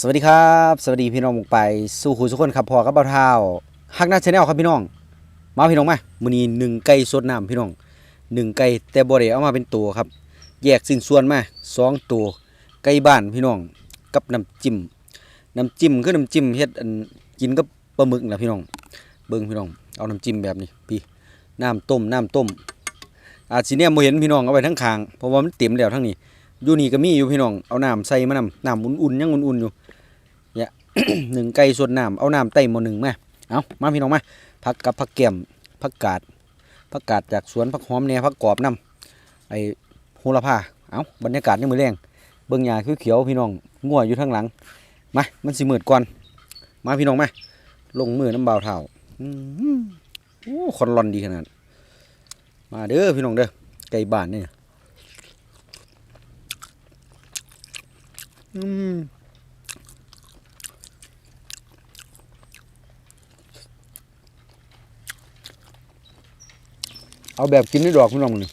สวัสดีครับ สวัสดีพี่น้องมุกไปสู่คูทุกคนครับพอกับเบาเท้าฮักหน้าชาแนลครับพี่น้อง มาพี่น้องมามือนี้หนึ่งไก่สดน้ำพี่น้องหนึ่งไก่แต่บ่ได้เอามาเป็นตัวครับ แยกสิ้นส่วนมาสองตัวไก่บ้านพี่น้องกับน้ำจิ้มน้ำจิ้มคือน้ำจิ้มเฮ็ดกินกับปลาหมึกนะพี่น้อง เบิ่งพี่น้องเอาน้ำจิ้มแบบนี้พี่น้ำต้มน้ำต้ม อาจสิเนี่ยบ่เห็นพี่น้องเอาไว้ทั้งคางเพราะว่ามันเต็มแล้วทั้งนี้อยู่นี่ก็มีอยู่พี่น้องเอาน้ำใส่มานำน้ำอุ่นๆยังอุ่นๆอยู่ หนึ่งไก่ส่วนน้ำเอาน้ำไต่หมอหนึ่งมาเอามาพี่น้องมาผักกับผักแก้มผักกาดผักกาดจากสวนผักหอมเนี่ยผักกรอบน้ำไอ้โหระพาเอาบรรยากาศยังมือแรงเบิ่งหญ้าเขียวๆพี่น้องงัวอยู่ทางหลังมามันสิมืดก่อน มาพี่น้องมาลงมือน้ำเบาเท่าอื้อหือโอ้คนรอนดีขนาด มาเด้อพี่น้องเด้อไก่บ้านเนี่ย อืม เอาแบบกินได้ดอกพี่น้องนี่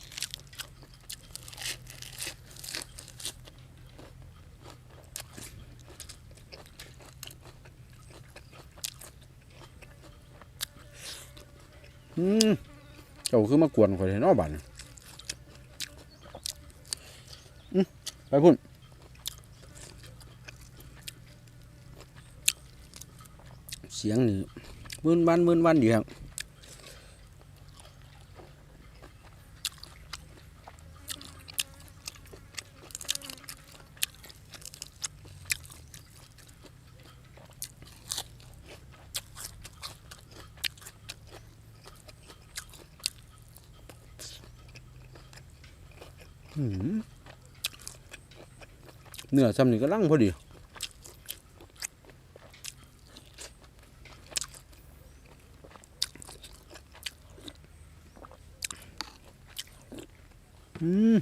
อืมเจ้าคือมากวนข่อยเลยนาะบ้านอืมไปพุ่นเสียงนี่มื่นวันมื่นวันดีครับ เนื้อซ้ำนี่ก็ลังพอดี อืม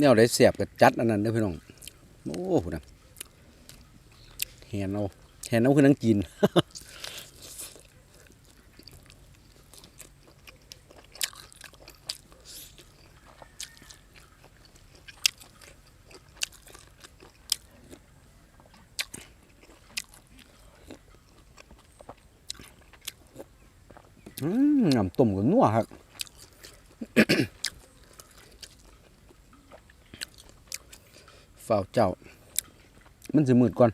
แนวได้เสียบกับจัดอันนั้นเด้อพี่น้อง โอ้โหนะแหนเอาแหนเอาคือนังจีนอืมน้ำต้มก็นัวครับ ฝ้าเจ้า มันสิมืดก่อน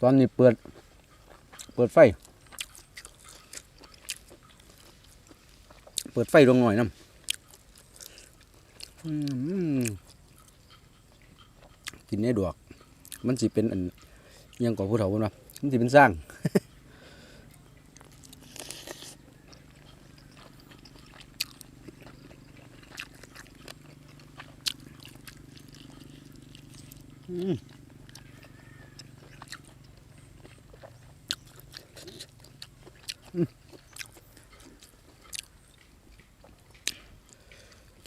ตอนนี้เปิด เปิดไฟ เปิดไฟลงหน่อยน้ำกินได้ดวก มันสิเป็นอันยังก่อผู้เฒ่าเพิ่นว่ามันสิเป็นสร้าง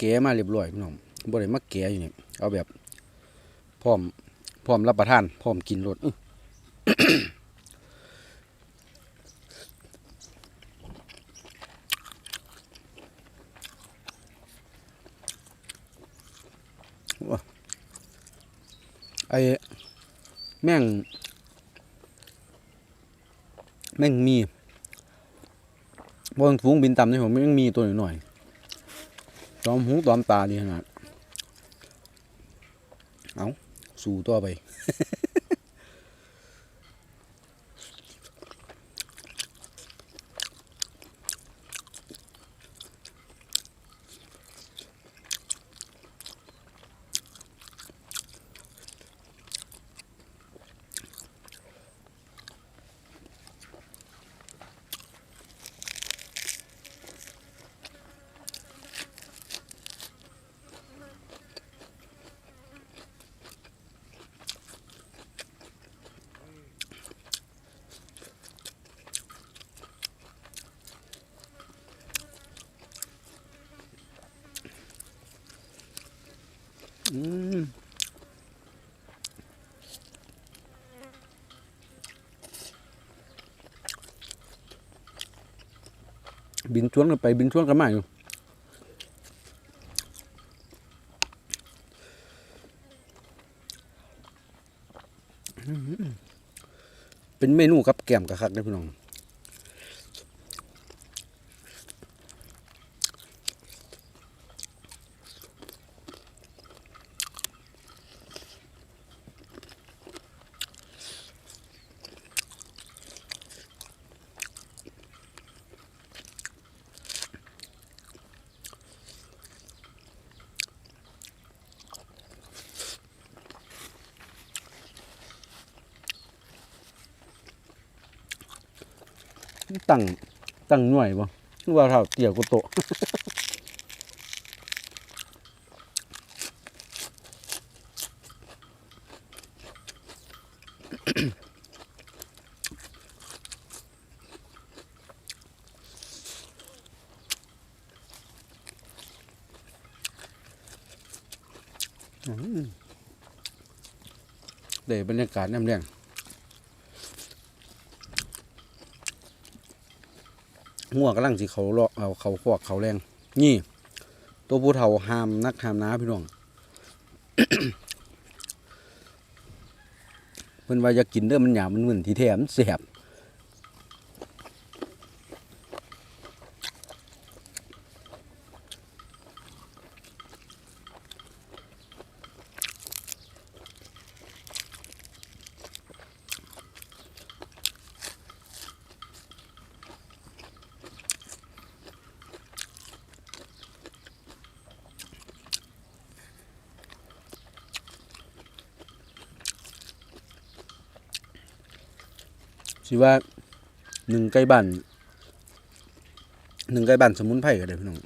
กะมาเรียบร้อยพี่น้องบ่ได้มาแกะอยู่นี่เอาแบบพร้อมพร้อมรับประทานพร้อมกินรสอือว้าไอ้แม่ง แม่งมีบนฟูงบินต่ำนี่ผมแม่งมีตัวหน่อย อมหูตอมตาดีขนาดเอาสู่ตัวไป อ อืม บินชวนกันไปบินชวนกันมาอยู่เป็นเมนูกับแกมกับคักนะพี่น้อง ตั้งตั้งหน่วยบ่คือว่าเท่าเตี่ยกุโตะอืมได้บรรยากาศน้ำแรง หัวกำลังสิเขาเลาะเอาเขาควักเขาแรง นี่ ตัวผู้เฒ่าหามนักหามน้าพี่น้องเพิ่นว่าอยากกินเด้อมันหยาบมันเหมือนที่แถมแสบ สิว่าหนึ่งไก่บ้านหนึ่งไก่บ้านสมุนไพรก็ได้พี่น้อง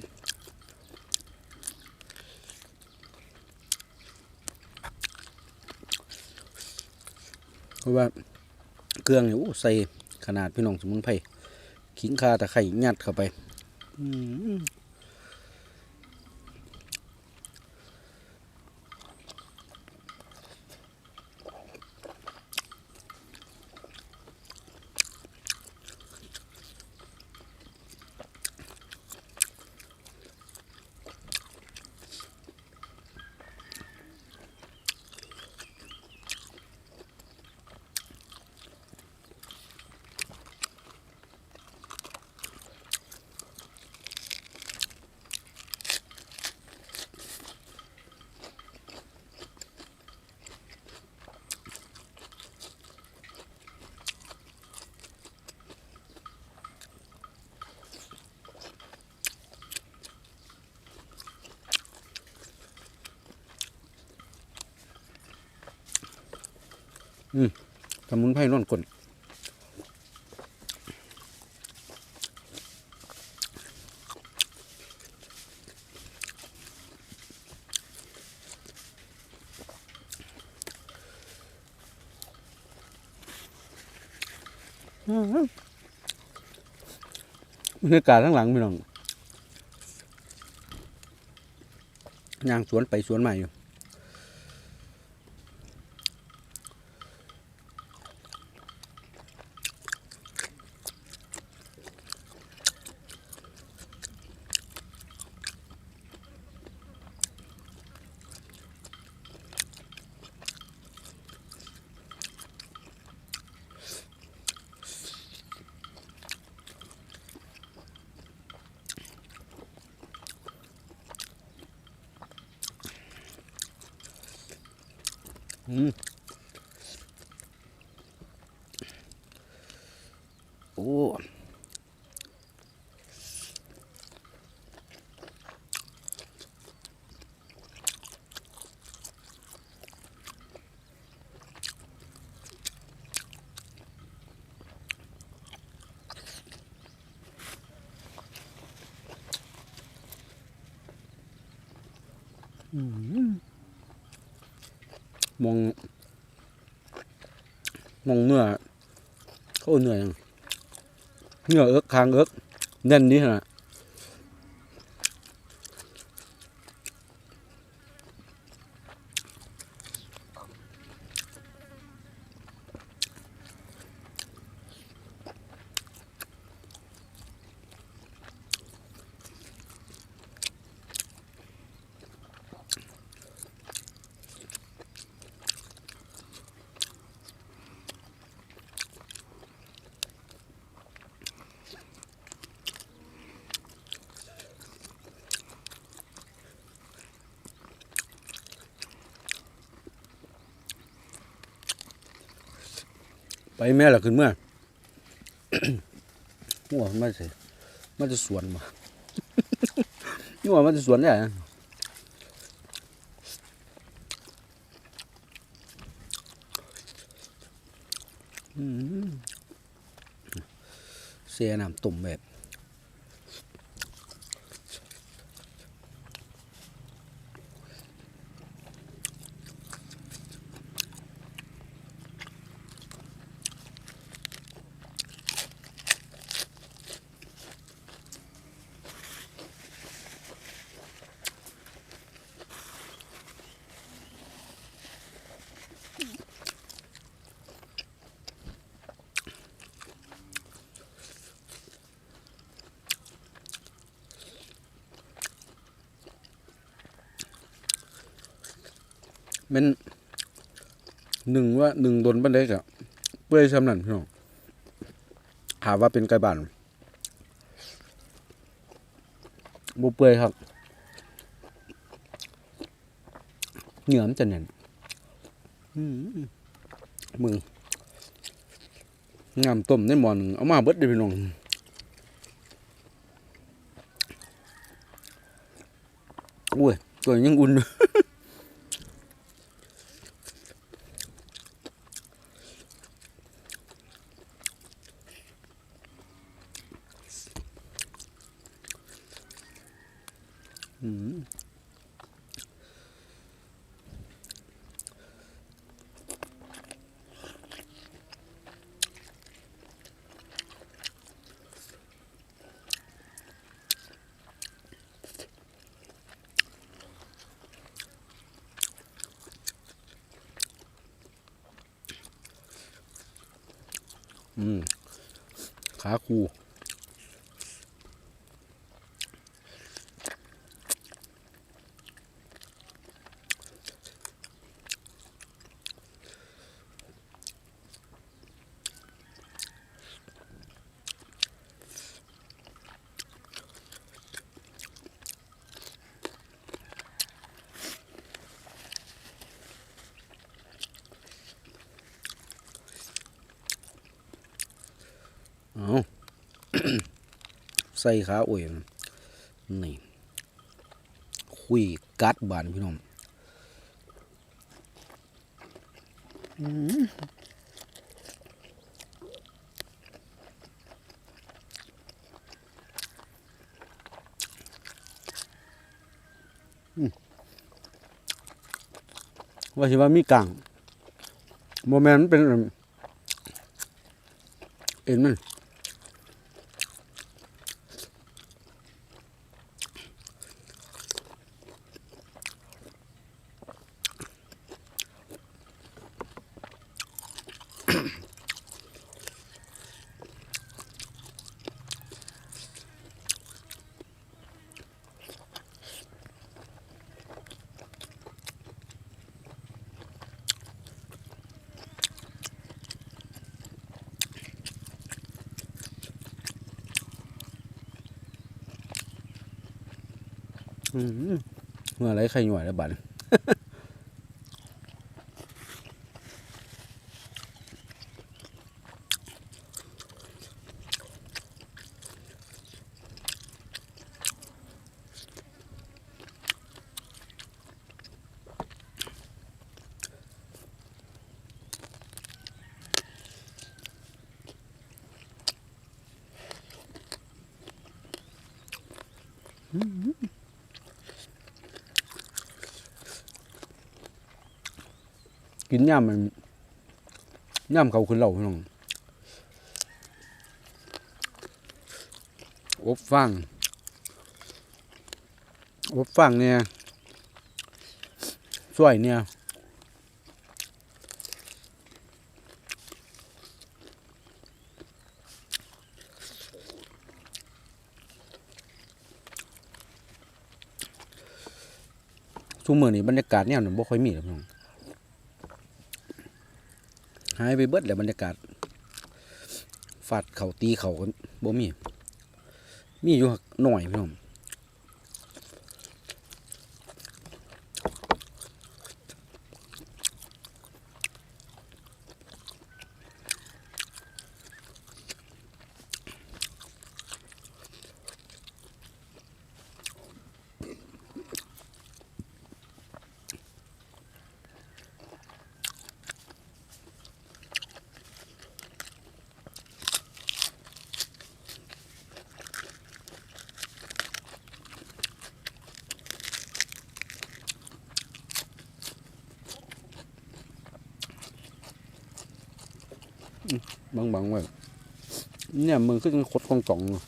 เพราะว่าเครื่องเนี่โอ้ใส่ขนาดพี่น้องสมุนไพรขิงข่าตะไคร้ยัดเข้าไป อืม สมุนไพรนอนกลนบรรยากาศทั้างหลังพี่น้องย่างสวนไปสวนใหม่อยู่ โอ้อืม มองมองเนื้อเขาเหนื่อยังเนื้อเอิกคางเอิกแน่นนี่ฮะ ไปแม่ละขึ้นเมื่อหัวมันจะมันจะสวนมาหัวมันจะสวนได้เสียน้ำตุ่มแบบ เป็น หนึ่งว่าหนึ่งโดนบันไดกะเปื่อยซ้ำนั่นพี่น้องถาว่าเป็นไก่บ้านบ่เปื่อยครับเหนือมันจะแน่นอื้อหือมึงงามต้มในหมอนเอามาเบิดเด้พี่น้องโอ้ยตัวยังอุ่น ขาคู ใส่ขาโอ้ยนี่คุยกัดบานพี่น้องว่าสิว่ามีกลางโมเมนต์มันเป็นอันเอ็นมัน อืมเมื่อ ไรใครหน่วยแล้วบัด กิ นย่ำมันย่ำเขาขึ้นเหล่าพี่น้องอบฟางอบฟางเนี่ยสวยเนี่ยช่วงมือนี้บรรยากาศเนี่ยมันบ่ค่อยมีหรอกพี่น้อง หายไปเบิดแล้วบรรยากาศฟาดเข่าตีเข่ากันบ่มี มีอยู่หน่อยพี่น้อง บางไว้เนี่ยมือก็ยังคดกองกองๆอยู่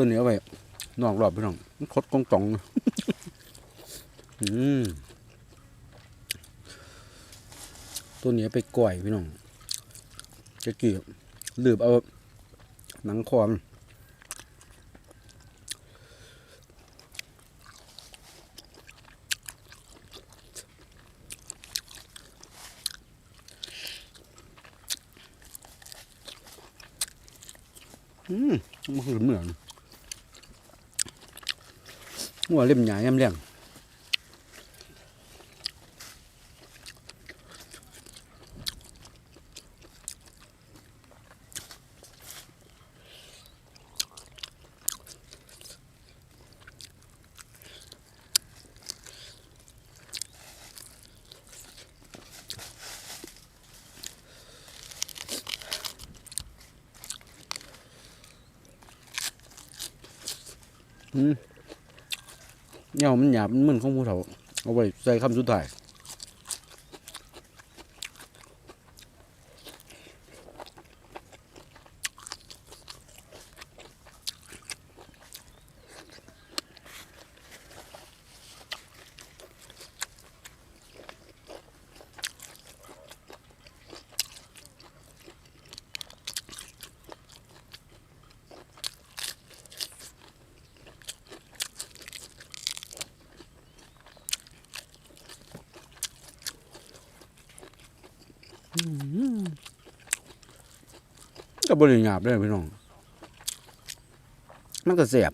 ตัวเนี้เอไว้นอกรอบพี่น้องมันคดกองกองๆอยู่อืมตัวเนี้เอไปก่อยพี่น้องจะกี่ลืบเอาหนังคอมนอืมมันเหมือน หัวเล่มใหญ่ย่ำ เนี่ยมันหยาบมันมึนของผู้เฒ่าเอาไว้ใส่คำสุดท้าย ก็บริหยาบได้พี่น้อง มันก็เสียบ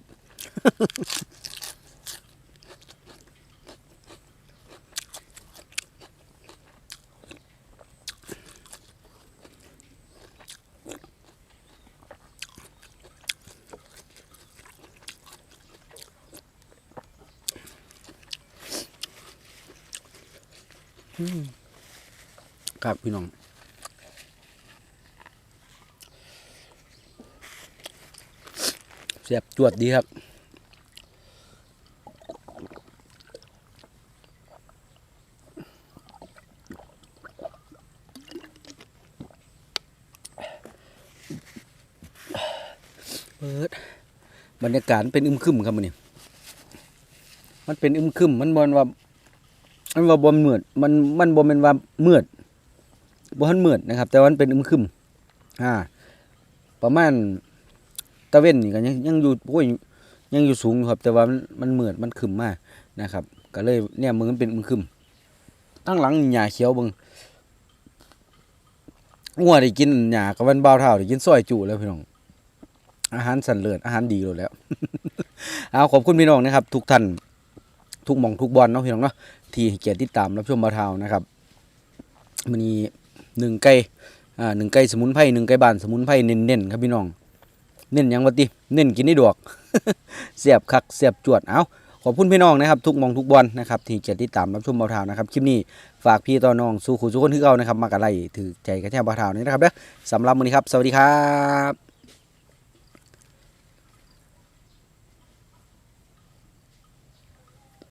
ครับพี่น้องเสียบจวดดีครับเปิดบรรยากาศเป็นอึมครึมครับมันนี่มันเป็นอึมครึมมันบอนว่า มันว่าบอมมืดมันมันบอมเป็นว่ามืด บอมันมืดนะครับ แต่วันเป็นอึมครึมอ่า ประมาณตะเว้นนี่ก็ยังยังอยู่โอ้ยยังอยู่สูงครับ แต่ว่ามันมันเหมือดมันขึ้นมากนะครับ ก็เลยเนี่ยมือมันเป็นมันขึ้นตั้งหลังหญ้าเขียวเบิ่งงัวได้กินหญ้ากับวันบ่าวเท่าได้กินซอยจุแล้วพี่น้องอาหารสันเลิศอาหารดีเลยแล้ว เอาขอบคุณพี่น้องนะครับ ทุกท่านทุกหมองทุกบอลเนาะพี่น้องเนาะที่เกียรติติดตามรับชมบ่าวเท่านะครับมันนี้ หนึ่งไก่อ่าหนึ่งไก่สมุนไพรหนึ่งไก่บานสมุนไพรเน้นๆครับพี่น้อง เน้นยังวะติเน้นกินได้ดอกเสียบคักเสียบจวดเอาขอบคุณพี่น้องนะครับทุกมองทุกบอลนะครับที่เกียรติตามรับชมบ่าทาวนะครับคลิปนี้ฝากพี่ต่อน้องสู้ขู่สู้คนที่เก่านะครับมากระไรถือใจกระแทกบ่าวทาวนี้นะครับเด้อสำหรับมื้อนี้ครับ สวัสดีครับ